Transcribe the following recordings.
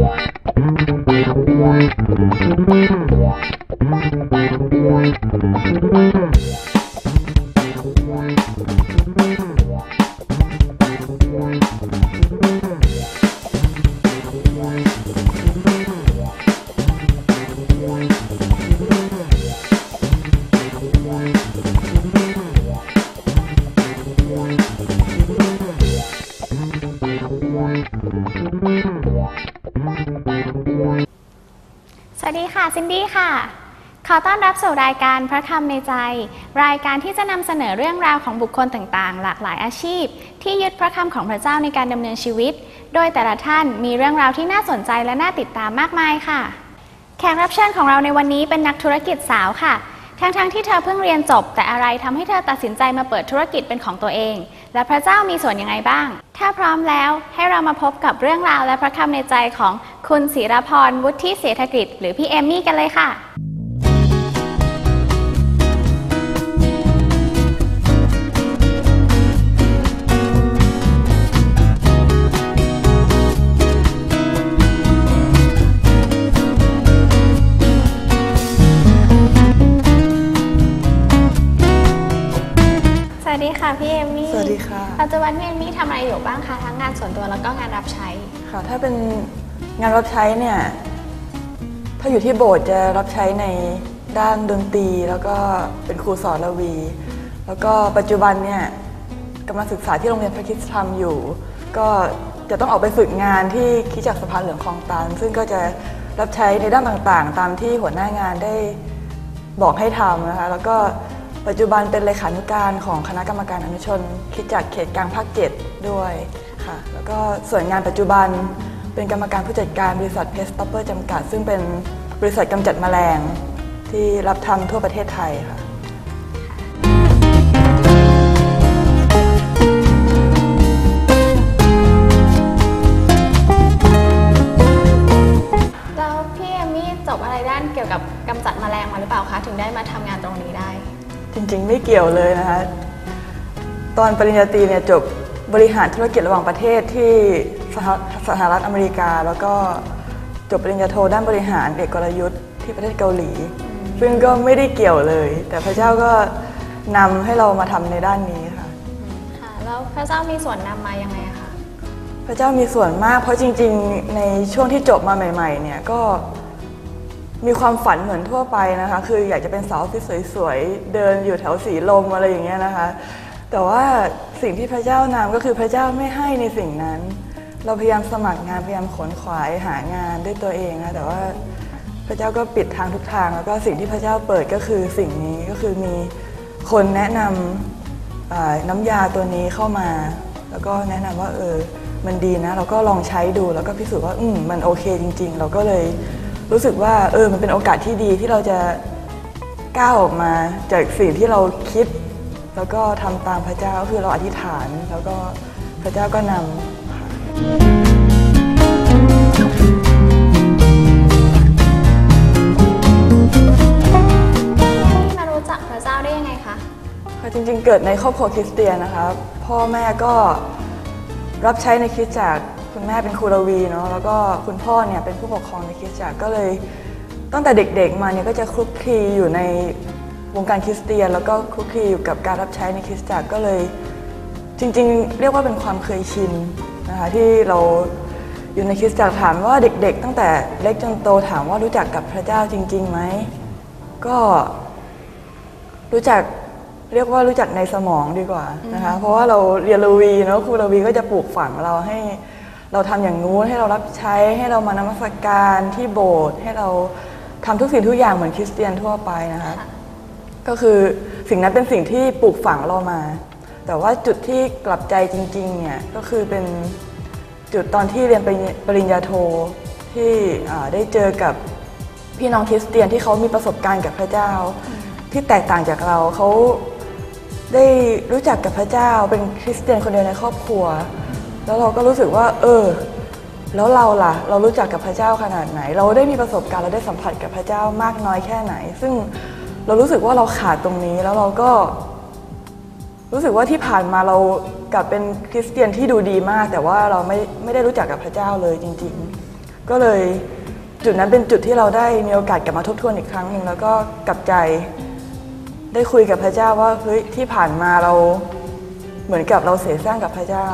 สวั ซินดี้ค่ะ ขอต้อนรับสู่รายการพระคำในใจ รายการที่จะนำเสนอเรื่องราวของบุคคลต่างๆ หลากหลายอาชีพ ที่ยึดพระคำของพระเจ้าในการดำเนินชีวิต โดยแต่ละท่านมีเรื่องราวที่น่าสนใจและน่าติดตามมากมายค่ะ แขกรับเชิญของเราในวันนี้เป็นนักธุรกิจสาวค่ะ ทั้งๆที่เธอเพิ่งเรียนจบ แต่อะไรทำให้เธอตัดสินใจมาเปิดธุรกิจเป็นของตัวเอง และพระเจ้ามีส่วนยังไงบ้าง ถ้าพร้อมแล้วให้เรามาพบกับเรื่องราวและพระคำในใจของคุณศิรพรวุฒิเศรษฐกิจ หรือพี่เอมมี่กันเลยค่ะ จจุบันพี่เอมมี่ทำอะไรอยู่บ้างคะทั้งงานส่วนตัวแล้วก็งานรับใช้ค่ะ ถ้าเป็นงานรับใช้เนี่ย ถ้าอยู่ที่โบสถ์จะรับใช้ในด้านดนตรีแล้วก็เป็นครูสอนระวี แล้วก็ปัจจุบันเนี่ยกำลังศึกษาที่โรงเรียนพระคริสตธรรมอยู่ ก็จะต้องออกไปฝึกงานที่คิดจักรสะพานเหลืองคลองตัน ซึ่งก็จะรับใช้ในด้านต่างๆ ตามที่หัวหน้างานได้บอกให้ทำนะคะ แล้วก็ ปัจจุบันเป็นเลขานุการของคณะกรรมการอนุชนคิดจักเขตกลางภาคเจ็ดด้วยค่ะ แล้วก็ส่วนงานปัจจุบันเป็นกรรมการผู้จัดการบริษัทเพสต็อปเปอร์จำกัด ซึ่งเป็นบริษัทกำจัดแมลงที่รับทำทั่วประเทศไทยค่ะ กี่ยวเลยนะคะ ตอนปริญญาตรีเนี่ยจบบริหารธุรกิจระหว่างประเทศที่สหสหรัฐอเมริกา แล้วก็จบปริญญาโทด้านบริหารเอกกลยุทธ์ที่ประเทศเกาหลี ซึ่งก็ไม่ได้เกี่ยวเลย แต่พระเจ้าก็นำให้เรามาทำในด้านนี้ค่ะค่ะแล้วพระเจ้ามีส่วนนำมายังไงคะพระเจ้ามีส่วนมากเพราะจริง ๆ ในช่วงที่จบมาใหม่ ๆ เนี่ยก็ มีความฝันเหมือนทั่วไปนะคะ คืออยากจะเป็นสาวที่สวยๆ เดินอยู่แถวสีลมอะไรอย่างเงี้ยนะคะ แต่ว่าสิ่งที่พระเจ้านำก็คือพระเจ้าไม่ให้ในสิ่งนั้น เราพยายามสมัครงานพยายามขนขวายหางานด้วยตัวเองนะแต่ว่าพระเจ้าก็ปิดทางทุกทาง แล้วก็สิ่งที่พระเจ้าเปิดก็คือสิ่งนี้ก็คือมีคนแนะนำน้ำยาตัวนี้เข้ามา แล้วก็แนะนำว่าเออมันดีนะ เราก็ลองใช้ดูแล้วก็พิสูจน์ว่าอืมมันโอเคจริง ๆ เราก็เลย รู้สึกว่าเออมันเป็นโอกาสที่ดีที่เราจะก้าวออกมาจากสิ่งที่เราคิด แล้วก็ทำตามพระเจ้าก็คือเราอธิษฐาน แล้วก็พระเจ้าก็นำค่ะพี่มารู้จักพระเจ้าได้ยังไงคะค่ะจริงๆ เกิดในครอบครัวคริสเตียนนะคะพ่อแม่ก็รับใช้ในคริสตจักร คุณแม่เป็นครูระวีเนาะแล้วก็คุณพ่อเนี่ยเป็นผู้ปกครองในคริสตจักรก็เลย ตั้งแต่เด็กๆมาเนี่ยก็จะคลุกคลีอยู่ในวงการคริสเตียน แล้วก็คลุกคลีอยู่กับการรับใช้ในคริสตจักรก็เลย จริงๆ เรียกว่าเป็นความเคยชินนะคะที่เราอยู่ในคริสตจักรถามว่าเด็ก ๆ ตั้งแต่เล็กจนโตถามว่ารู้จักกับพระเจ้าจริงๆไหมก็รู้จักเรียกว่ารู้จักในสมองดีกว่านะคะ เพราะว่าเราเรียนรวีเนาะครูรวีก็จะปลูกฝังเราให้ เราทำอย่างนู้นให้เรารับใช้ให้เรามานมัสการที่โบสถ์ให้เราทำทุกสิ่งทุกอย่างเหมือนคริสเตียนทั่วไปนะคะก็คือสิ่งนั้นเป็นสิ่งที่ปลูกฝังเรามา แต่ว่าจุดที่กลับใจจริงๆเนี่ยก็คือเป็นจุดตอนที่เรียนปริญญาโทที่อ่าได้เจอกับพี่น้องคริสเตียนที่เขามีประสบการณ์กับพระเจ้า ที่แตกต่างจากเราเขาได้รู้จักกับพระเจ้าเป็นคริสเตียนคนเดียวในครอบครัว แล้วเราก็รู้สึกว่า เออ แล้วเราล่ะ เรารู้จักกับพระเจ้าขนาดไหน เราได้มีประสบการณ์เราได้สัมผัสกับพระเจ้ามากน้อยแค่ไหน ซึ่งเรารู้สึกว่าเราขาดตรงนี้แล้วเราก็ รู้สึกว่าที่ผ่านมาเรากลับเป็นคริสเตียนที่ดูดีมาก แต่ว่าเราไม่ไม่ได้รู้จักกับพระเจ้าเลยจริง ๆ ก็เลยจุดนั้นเป็นจุดที่เราได้มีโอกาสกลับมาทบทวนอีกครั้งหนึ่งแล้วก็กลับใจได้คุยกับพระเจ้าว่าเฮ้ยที่ผ่านมาเราเหมือนกับเราเสียสร้างกับพระเจ้า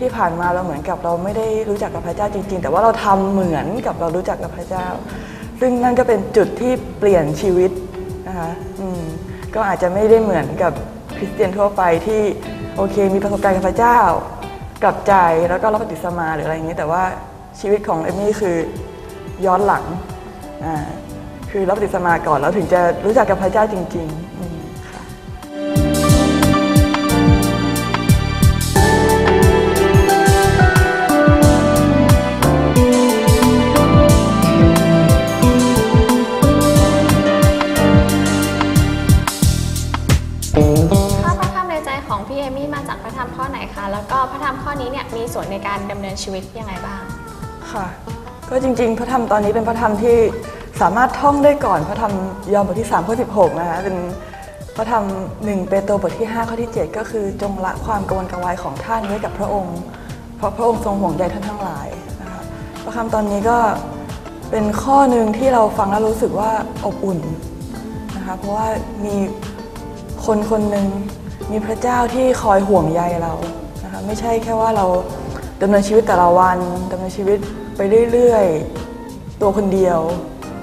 ที่ผ่านมาเราเหมือนกับเราไม่ได้รู้จักกับพระเจ้าจริง ๆ แต่ว่าเราทำเหมือนกับเรารู้จักกับพระเจ้า ซึ่งนั่นก็เป็นจุดที่เปลี่ยนชีวิตนะคะก็อาจจะไม่ได้เหมือนกับคริสเตียนทั่วไปที่โอเค มีประสบการณ์กับพระเจ้า กลับใจแล้วก็รับปฏิสมาหรืออะไรอย่างนี้ แต่ว่าชีวิตของเอมมี่คือย้อนหลังอ่าคือรับปฏิสมาก่อนแล้วถึงจะรู้จักกับพระเจ้าจริง ๆ ชีวิตยังไงบ้าง ค่ะ ก็จริงๆ พระธรรมตอนนี้เป็นพระธรรมที่สามารถท่องได้ก่อนพระธรรมยอห์นบทที่3ข้อ16 นะคะเป็นพระธรรม1เปโตรบทที่ 5 ข้อที่ 7 ก็คือจงละความกังวลกระวายของท่านไว้กับพระองค์ เพราะพระองค์ทรงห่วงใยท่านทั้งหลายนะคะพระคำตอนนี้ก็เป็นข้อหนึ่งที่เราฟังแล้วรู้สึกว่าอบอุ่นนะคะเพราะว่ามีคนคนหนึ่งมีพระเจ้าที่คอยห่วงใยเรานะคะไม่ใช่แค่ว่าเรา ดำเนินชีวิตแต่ละวันดำเนินชีวิตไปเรื่อยๆ ตัวคนเดียว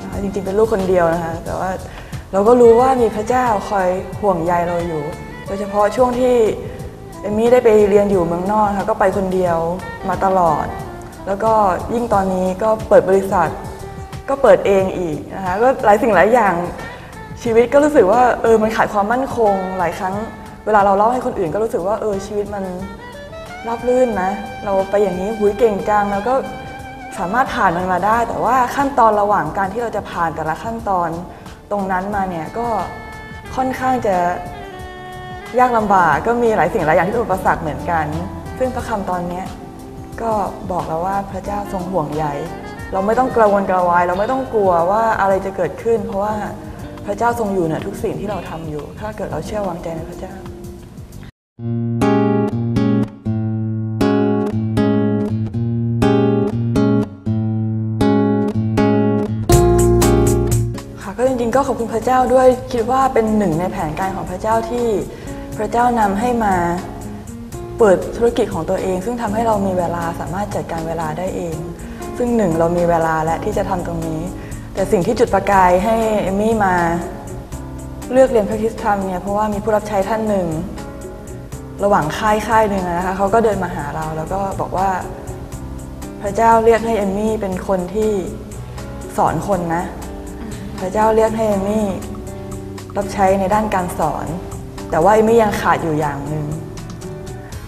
นะคะจริงๆเป็นลูกคนเดียวนะคะแต่ว่าเราก็รู้ว่ามีพระเจ้าคอยห่วงใยเราอยู่ โดยเฉพาะช่วงที่เอมมี่ได้ไปเรียนอยู่เมืองนอกนะคะก็ไปคนเดียวมาตลอด แล้วก็ยิ่งตอนนี้ก็เปิดบริษัท ก็เปิดเองอีกนะคะก็หลายสิ่งหลายอย่างชีวิตก็รู้สึกว่าเออมันขาดความมั่นคง หลายครั้ง เวลาเราเล่าให้คนอื่นก็รู้สึกว่าเออชีวิตมัน ราบรื่นนะ เราไปอย่างนี้หุยเก่งจังแล้วก็สามารถผ่านมันมาได้ แต่ว่าขั้นตอนระหว่างการที่เราจะผ่านแต่ละขั้นตอนตรงนั้นมาเนี่ยก็ค่อนข้างจะยากลำบากก็มีหลายสิ่งหลายอย่างที่อุปสรรคเหมือนกัน ซึ่งพระคำตอนนี้ก็บอกแล้วว่าพระเจ้าทรงห่วงใยเราไม่ต้องกระวนกระวาย เราไม่ต้องกลัวว่าอะไรจะเกิดขึ้น เพราะว่าพระเจ้าทรงอยู่เหนือทุกสิ่งที่เราทำอยู่ ถ้าเกิดเราเชื่อวางใจในพระเจ้า ค่ะก็จริงๆก็ขอบคุณพระเจ้าด้วยคิดว่าเป็นหนึ่งในแผนการของพระเจ้าที่พระเจ้านำให้มาเปิดธุรกิจของตัวเอง ซึ่งทำให้เรามีเวลาสามารถจัดการเวลาได้เอง ซึ่งหนึ่งเรามีเวลาและที่จะทำตรงนี้ แต่สิ่งที่จุดประกายให้เอมมี่มาเลือกเรียนพระคิสธรรมเนี่ยเพราะว่ามีผู้รับใช้ท่านหนึ่ง ระหว่างค่ายค่ายหนึ่งนะคะเขาก็เดินมาหาเราแล้วก็บอกว่าพระเจ้าเรียกให้เอมมี่เป็นคนที่สอนคนนะ ระเจ้าเรียกให้เอมี่รับใช้ในด้านการสอน แต่ว่าเอมี่ยังขาดอยู่อย่างหนึ่ง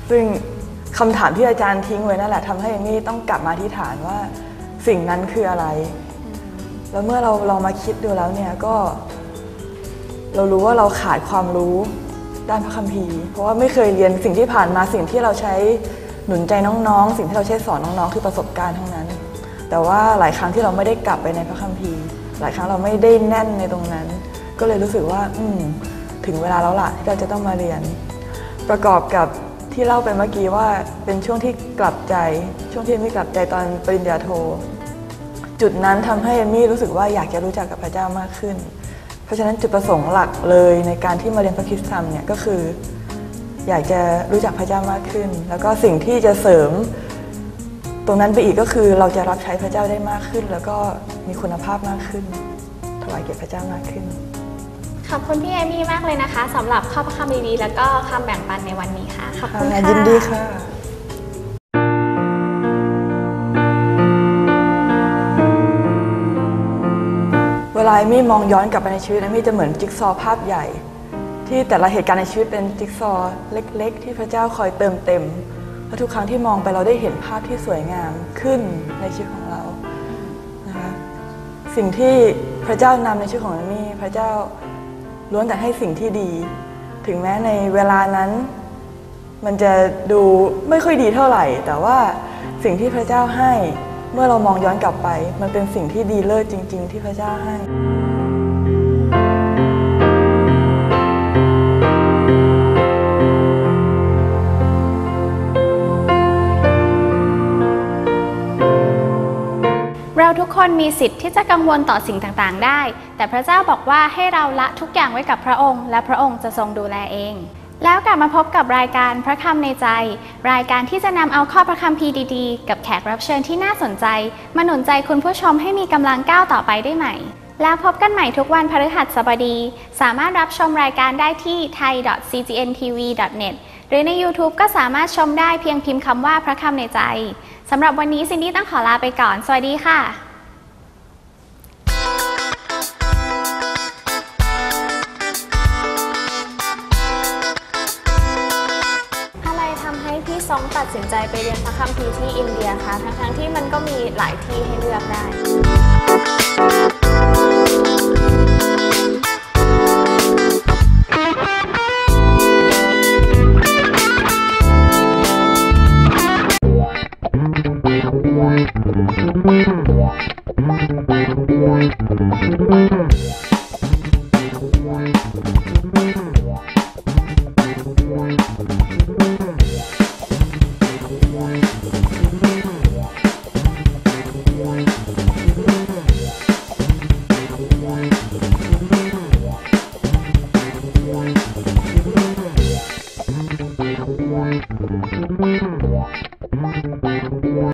ซึ่งคำถามที่อาจารย์ทิ้งไว้นั่นแหละทำให้เอมมี่ต้องกลับมาที่ฐานว่าสิ่งนั้นคืออะไร แล้วเมื่อเราลองมาคิดดูแล้วเนี่ยก็ เรารู้ว่าเราขาดความรู้ด้านพระคัมภีร์ เพราะว่าไม่เคยเรียนสิ่งที่ผ่านมาสิ่งที่เราใช้หนุนใจน้องๆ สิ่งที่เราใช้สอนน้องๆ คือประสบการณ์ทั้งนั้น แต่ว่าหลายครั้งที่เราไม่ได้กลับไปในพระคัมภีร์ หลายครั้งเราไม่ได้แน่นในตรงนั้น ก็เลยรู้สึกว่าอืมถึงเวลาแล้วล่ะที่เราจะต้องมาเรียน ประกอบกับที่เล่าไปเมื่อกี้ว่าเป็นช่วงที่กลับใจ ช่วงที่ไม่กลับใจตอนปริญญาโท จุดนั้นทำให้เอมี่รู้สึกว่าอยากจะรู้จักกับพระเจ้ามากขึ้น เพราะฉะนั้นจุดประสงค์หลักเลยในการที่มาเรียนพระคริสตธรรมเนี่ยก็คือ อยากจะรู้จักพระเจ้ามากขึ้น แล้วก็สิ่งที่จะเสริม ตรงนั้นไปอีกก็คือเราจะรับใช้พระเจ้าได้มากขึ้น แล้วก็มีคุณภาพมากขึ้น ถวายเกียรติพระเจ้ามากขึ้น ขอบคุณพี่เอมี่มากเลยนะคะสำหรับข้อพระคำดีๆแล้วก็คำแบ่งปันในวันนี้ค่ะขอบคุณค่ะยินดีค่ะเวลาเอมี่มองย้อนกลับไปในชีวิตเอมี่จะเหมือนจิ๊กซอว์ภาพใหญ่ ที่แต่ละเหตุการณ์ในชีวิตเป็นจิ๊กซอว์เล็ก ๆ ที่พระเจ้าคอยเติมเต็ม และทุกครั้งที่มองไปเราได้เห็นภาพที่สวยงามขึ้นในชีวิตของเรานะคะสิ่งที่พระเจ้านำในชีวิตของเอมี่พระเจ้าล้วนแต่ให้สิ่งที่ดี ถึงแม้ในเวลานั้น มันจะดูไม่ค่อยดีเท่าไหร่ แต่ว่าสิ่งที่พระเจ้าให้เมื่อเรามองย้อนกลับไป มันเป็นสิ่งที่ดีเลิศจริง ๆ ที่พระเจ้าให้ เราทุกคนมีสิทธิ์ที่จะกังวลต่อสิ่งต่างๆ ได้ แต่พระเจ้าบอกว่าให้เราละทุกอย่างไว้กับพระองค์ และพระองค์จะทรงดูแลเอง แล้วกลับมาพบกับรายการพระคำในใจ รายการที่จะนำเอาข้อพระคัมภีดีๆ กับแขกรับเชิญที่น่าสนใจ มาหนุนใจคุณผู้ชมให้มีกำลังก้าวต่อไปได้ใหม่ แล้วพบกันใหม่ทุกวันพฤหัสบดี สามารถรับชมรายการได้ที่ thai.cgntv.net หรือใน YouTube ก็สามารถชมได้เพียงพิมพ์คำว่าพระคำในใจสำหรับวันนี้ซินดี้ต้องขอลาไปก่อน สวัสดีค่ะอะไรทำให้พี่ซองตัดสินใจไปเรียนพระคัมภีร์ที่อินเดียคะทั้งๆที่มันก็มีหลายที่ให้เลือกได้